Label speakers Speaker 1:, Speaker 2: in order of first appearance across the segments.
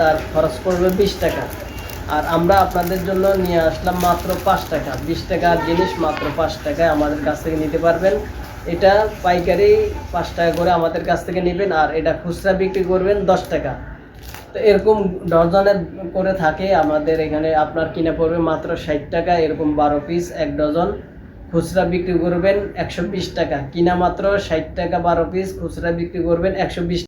Speaker 1: তার খরচ পড়বে বিশ টাকা। আর আমরা আপনাদের জন্য নিয়ে আসলাম মাত্র পাঁচ টাকা। বিশ টাকার জিনিস মাত্র পাঁচ টাকায় আমাদের কাছ থেকে নিতে পারবেন। এটা পাইকারি পাঁচ টাকা করে আমাদের কাছ থেকে নেবেন, আর এটা খুচরা বিক্রি করবেন দশ টাকা। তো এরকম ডজনের করে থাকে আমাদের এখানে, আপনার কিনে পড়বে মাত্র ষাট টাকা, এরকম বারো পিস এক ডজন। খুচরা বিক্রি করবেন একশো বিশ টাকা। কিনা মাত্র ষাট টাকা বারো পিস খুচরা বিক্রি করবেন একশো বিশ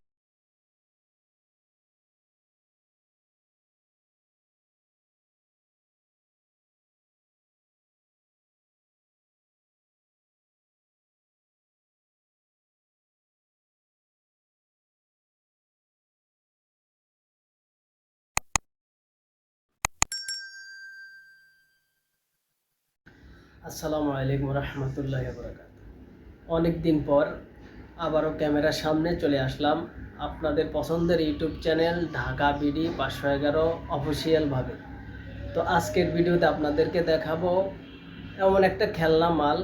Speaker 1: আসসালামু আলাইকুম রহমতুল্লাহ অনেক দিন পর আবারও ক্যামেরার সামনে চলে আসলাম আপনাদের পছন্দের ইউটিউব চ্যানেল ঢাকা বিডি পাঁচশো এগারো অফিসিয়ালভাবে তো আজকের ভিডিওতে আপনাদেরকে দেখাবো এমন একটা খেলনা মাল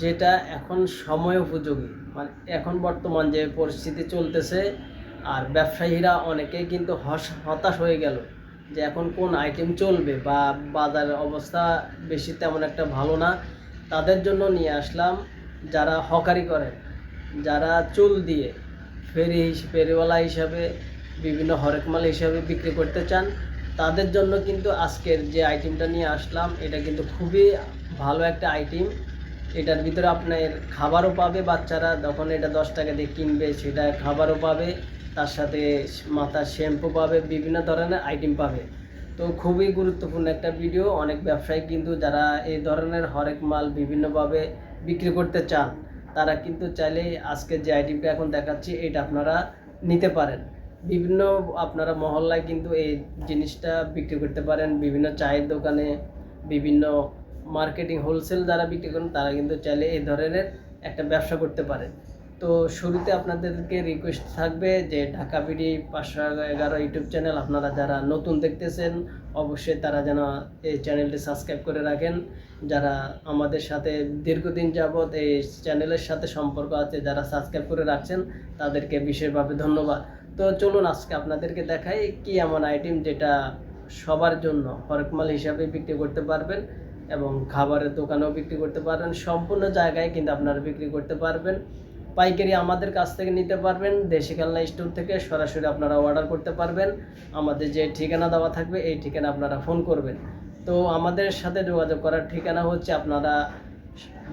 Speaker 1: যেটা এখন সময় উপযোগী। মানে এখন বর্তমান যে পরিস্থিতি চলতেছে আর ব্যবসায়ীরা অনেকেই কিন্তু হতাশ হয়ে গেল। যে এখন কোন আইটেম চলবে বা বাজারের অবস্থা বেশি তেমন একটা ভালো না, তাদের জন্য নিয়ে আসলাম যারা হকারি করে, যারা চুল দিয়ে ফেরি ফেরিওয়ালা হিসাবে, বিভিন্ন হরেক মাল হিসাবে বিক্রি করতে চান, তাদের জন্য কিন্তু আজকের যে আইটেমটা নিয়ে আসলাম, এটা কিন্তু খুবই ভালো একটা আইটেম এটার ভিতরে আপনার খাবারও পাবে বাচ্চারা, যখন এটা দশ টাকা দিয়ে কিনবে সেটা খাবারও পাবে, তার সাথে মাথার শ্যাম্পু পাবে, বিভিন্ন ধরনের আইটেম পাবে। তো খুবই গুরুত্বপূর্ণ একটা ভিডিও অনেক ব্যবসায়ী কিন্তু যারা এই ধরনের হরেক মাল বিভিন্নভাবে বিক্রি করতে চান, তারা কিন্তু চাইলেই আজকে যে আইটেমটা এখন দেখাচ্ছি, এটা আপনারা নিতে পারেন। বিভিন্ন আপনারা মহল্লায় কিন্তু এই জিনিসটা বিক্রি করতে পারেন, বিভিন্ন চায়ের দোকানে, বিভিন্ন মার্কেটিং হোলসেল যারা বিক্রি করেন, তারা কিন্তু চাইলে এই ধরনের একটা ব্যবসা করতে পারে। তো শুরুতে আপনাদেরকে রিকোয়েস্ট থাকবে যে ঢাকা বিডি পাঁচশো এগারো ইউটিউব চ্যানেল আপনারা যারা নতুন দেখতেছেন, অবশ্যই তারা যেন এই চ্যানেলটি সাবস্ক্রাইব করে রাখেন। যারা আমাদের সাথে দীর্ঘদিন যাবৎ এই চ্যানেলের সাথে সম্পর্ক আছে, যারা সাবস্ক্রাইব করে রাখছেন, তাদেরকে বিশেষভাবে ধন্যবাদ। তো চলুন আজকে আপনাদেরকে দেখাই কি এমন আইটেম যেটা সবার জন্য হরেকমাল হিসাবে বিক্রি করতে পারবেন। এবং খাবারের দোকানেও বিক্রি করতে পারবেন। সম্পূর্ণ জায়গায় কিন্তু আপনারা বিক্রি করতে পারবেন। পাইকারি আমাদের কাছ থেকে নিতে পারবেন। দেশি খেলনা স্টোর থেকে সরাসরি আপনারা অর্ডার করতে পারবেন। আমাদের যে ঠিকানা দেওয়া থাকবে, এই ঠিকানা আপনারা ফোন করবেন। তো আমাদের সাথে যোগাযোগ করার ঠিকানা হচ্ছে আপনারা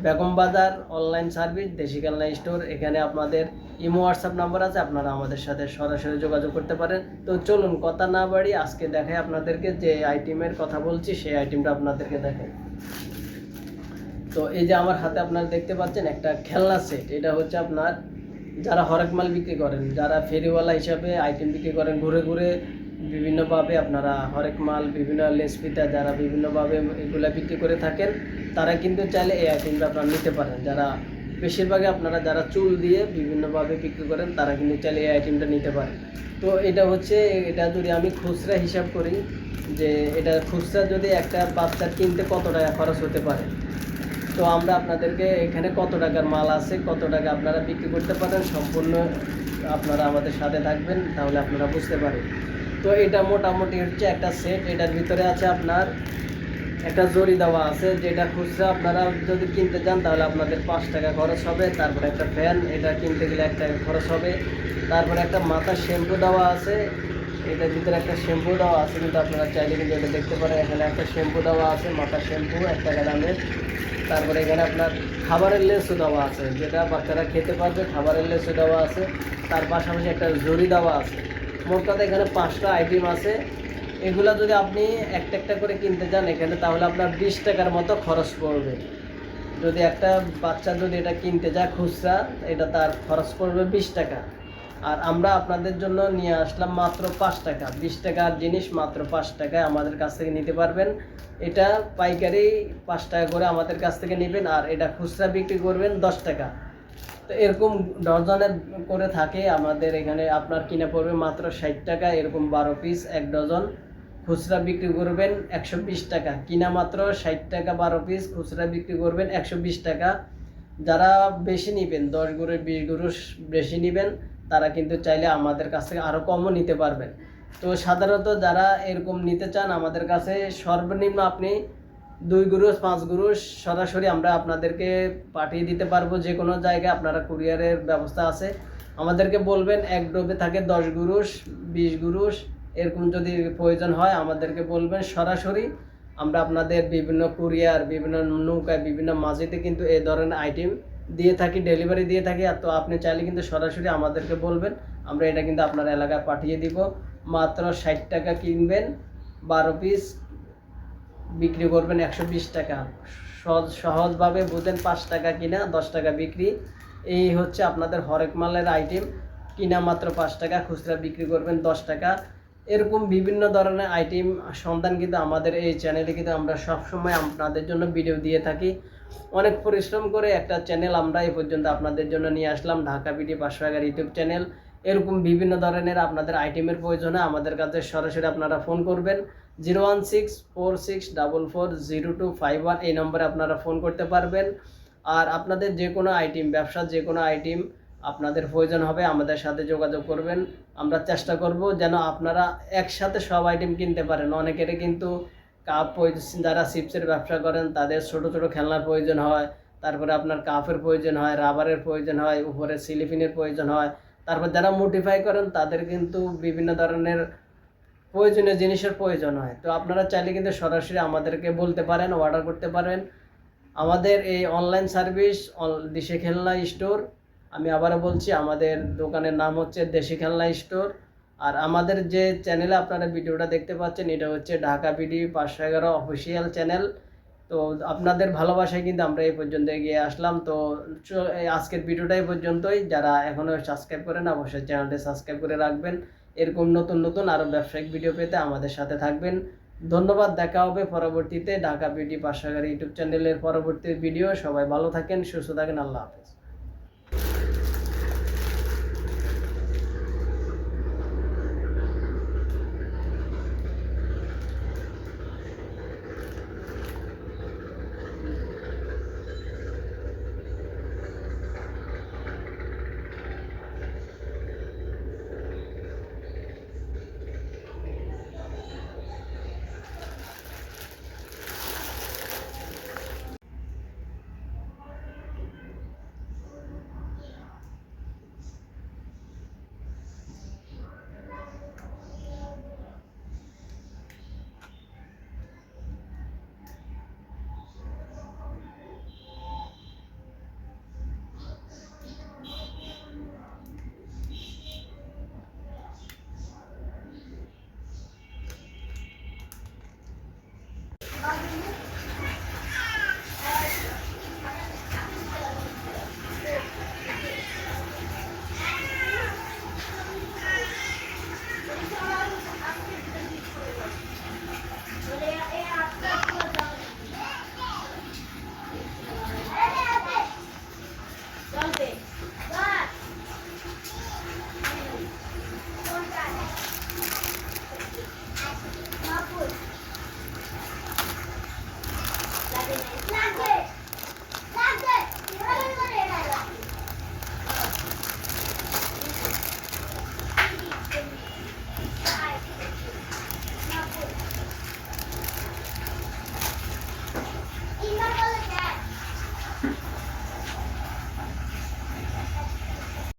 Speaker 1: বেগম বাজার অনলাইন সার্ভিস, দেশি খেলনা স্টোর, এখানে আপনাদের ইমো, হোয়াটসঅ্যাপ নাম্বার আছে, আপনারা আমাদের সাথে সরাসরি যোগাযোগ করতে পারেন। তো চলুন, কথা না বাড়ি আজকে দেখাই আপনাদেরকে যে আইটেমের কথা বলছি, সেই আইটেমটা আপনাদেরকে দেখাই। তো এই যে আমার হাতে আপনারা দেখতে পাচ্ছেন একটা খেলনা সেট। এটা হচ্ছে আপনার যারা হরেক মাল বিক্রি করেন, যারা ফেরিওয়ালা হিসাবে আইটেম বিক্রি করেন, ঘুরে ঘুরে বিভিন্নভাবে আপনারা হরেক মাল, বিভিন্ন লেসপিতা যারা বিভিন্নভাবে এগুলা বিক্রি করে থাকেন, তারা কিন্তু চাইলে এই আইটেমটা আপনারা নিতে পারেন। যারা বেশিরভাগই আপনারা যারা চুল দিয়ে বিভিন্নভাবে বিক্রি করেন, তারা কিন্তু চাইলে এই আইটেমটা নিতে পারেন। তো এটা হচ্ছে, এটা যদি আমি খুচরা হিসাব করি, যে এটা খুচরা যদি একটা বাচ্চার কিনতে কত টাকা খরচ হতে পারে? তো আমরা আপনাদেরকে এখানে কত টাকার মাল আছে, কত টাকা আপনারা বিক্রি করতে পারেন, সম্পূর্ণ আপনারা আমাদের সাথে থাকবেন, তাহলে আপনারা বুঝতে পারেন তো এটা মোটামুটি হচ্ছে একটা সেট এটার ভিতরে আছে আপনার একটা জরি দেওয়া আছে, যেটা খুচরা আপনারা যদি কিনতে চান তাহলে আপনাদের পাঁচ টাকা খরচ হবে, তারপরে একটা ফ্যান এটা কিনতে গেলে এক টাকা খরচ হবে, তারপরে একটা মাথার শ্যাম্পু দেওয়া আছে, এটার ভিতরে একটা শ্যাম্পু দেওয়া আছে, কিন্তু আপনারা চাইলে কিন্তু এটা দেখতে পারেন, এখানে একটা শ্যাম্পু দেওয়া আছে, মাথার শ্যাম্পু এক টাকা দামের তারপরে এখানে আপনার খাবারের লেসও দেওয়া আছে, যেটা বাচ্চারা খেতে পারবে, খাবারের লেসও দেওয়া আছে, তার পাশাপাশি একটা জরি দেওয়া আছে। মোট এখানে পাঁচটা আইটেম আছে। এগুলা যদি আপনি একটা একটা করে কিনতে যান এখানে, তাহলে আপনার বিশ টাকার মতো খরচ পড়বে। যদি একটা বাচ্চা যদি এটা কিনতে যায় খুচরা, এটা তার খরচ পড়বে বিশ টাকা। আর আমরা আপনাদের জন্য নিয়ে আসলাম মাত্র পাঁচ টাকা। বিশ টাকার জিনিস মাত্র পাঁচ টাকায় আমাদের কাছ থেকে নিতে পারবেন। এটা পাইকারি পাঁচ টাকা করে আমাদের কাছ থেকে নেবেন, আর এটা খুচরা বিক্রি করবেন দশ টাকা। তো এরকম ডজনের করে থাকে, আমাদের এখানে আপনার কিনে পড়বে মাত্র ষাট টাকা, এরকম বারো পিস এক ডজন। খুচরা বিক্রি করবেন একশো বিশ টাকা, কিনা মাত্র ষাট টাকা বারো পিস খুচরা বিক্রি করবেন একশো বিশ টাকা। যারা বেশি নেবেন, দশ গরু, বিশ গরু বেশি নেবেন, তারা কিন্তু চাইলে আমাদের কাছ থেকে আরও কমও নিতে পারবেন। তো সাধারণত যারা এরকম নিতে চান, আমাদের কাছে সর্বনিম্ন আপনি দুই গুরুষ পাঁচ গুরুষ সরাসরি আমরা আপনাদেরকে পাঠিয়ে দিতে পারব যে কোনো জায়গায়, আপনারা কুরিয়ারের ব্যবস্থা আছে। আমাদেরকে বলবেন, এক ডোবে থাকে দশ গুরুষ বিশ গুরুষ এরকম যদি প্রয়োজন হয়, আমাদেরকে বলবেন। সরাসরি আমরা আপনাদের বিভিন্ন কুরিয়ার, বিভিন্ন নৌকায়, বিভিন্ন মাঝিতে কিন্তু এই ধরনের আইটেম দিয়ে থাকি ডেলিভারি দিয়ে থাকি। আর তো আপনি চাইলে কিন্তু সরাসরি আমাদেরকে বলবেন, আমরা এটা কিন্তু আপনার এলাকায় পাঠিয়ে দিব। মাত্র ষাট টাকা কিনবেন, বারো পিস বিক্রি করবেন একশো বিশ টাকা। সহজ, সহজভাবে বুঝেন পাঁচ টাকা কিনা, দশ টাকা বিক্রি। এই হচ্ছে আপনাদের হরেক মালের আইটেম কিনা মাত্র পাঁচ টাকা, খুচরা বিক্রি করবেন দশ টাকা। এরকম বিভিন্ন ধরনের আইটেম সন্ধান কিন্তু আমাদের এই চ্যানেলে কিন্তু আমরা সবসময় আপনাদের জন্য ভিডিও দিয়ে থাকি। অনেক পরিশ্রম করে একটা চ্যানেল আমরা এই পর্যন্ত আপনাদের জন্য নিয়ে আসলাম, ঢাকা বিডি পাঁচশো এগারো ইউটিউব চ্যানেল এরকম বিভিন্ন ধরনের আপনাদের আইটেমের প্রয়োজনে আমাদের কাছে সরাসরি আপনারা ফোন করবেন। Zero one six four six double four zero two five one এই নম্বরে আপনারা ফোন করতে পারবেন। আর আপনাদের যে কোনো আইটেম, ব্যবসার যে কোনো আইটেম আপনাদের প্রয়োজন হবে, আমাদের সাথে যোগাযোগ করবেন। আমরা চেষ্টা করব যেন আপনারা একসাথে সব আইটেম কিনতে পারেন। অনেকের কিন্তু কাপ যারা চিপসের ব্যবসা করেন, তাদের ছোট ছোট খেলনার প্রয়োজন হয়, তারপরে আপনার কাপের প্রয়োজন হয়, রাবারের প্রয়োজন হয়, উপরে সিলিফিনের প্রয়োজন হয়। তারপর যারা মোটিফাই করেন, তাদের কিন্তু বিভিন্ন ধরনের প্রয়োজনীয় জিনিসের প্রয়োজন হয়। তো আপনারা চাইলে কিন্তু সরাসরি আমাদেরকে বলতে পারেন অর্ডার করতে পারেন। আমাদের এই অনলাইন সার্ভিস দেশি খেলনা স্টোর আমি আবারও বলছি, আমাদের দোকানের নাম হচ্ছে দেশি খেলনা স্টোর আর আমাদের যে চ্যানেলে আপনারা ভিডিওটা দেখতে পাচ্ছেন, এটা হচ্ছে ঢাকা বিডি পাঁচশো এগারো অফিসিয়াল চ্যানেল তো আপনাদের ভালোবাসায় কিন্তু আমরা এই পর্যন্ত এগিয়ে আসলাম। তো আজকের ভিডিওটা এই পর্যন্তই। যারা এখনও সাবস্ক্রাইব করেন, অবশ্যই চ্যানেলটি সাবস্ক্রাইব করে রাখবেন। এরকম নতুন নতুন আরও ব্যবসায়িক ভিডিও পেতে আমাদের সাথে থাকবেন। ধন্যবাদ, দেখা হবে পরবর্তীতে ঢাকা বিউটি পাশাগার ইউটিউব চ্যানেলের পরবর্তী ভিডিও সবাই ভালো থাকেন, সুস্থ থাকেন, আল্লাহ হাফেজ।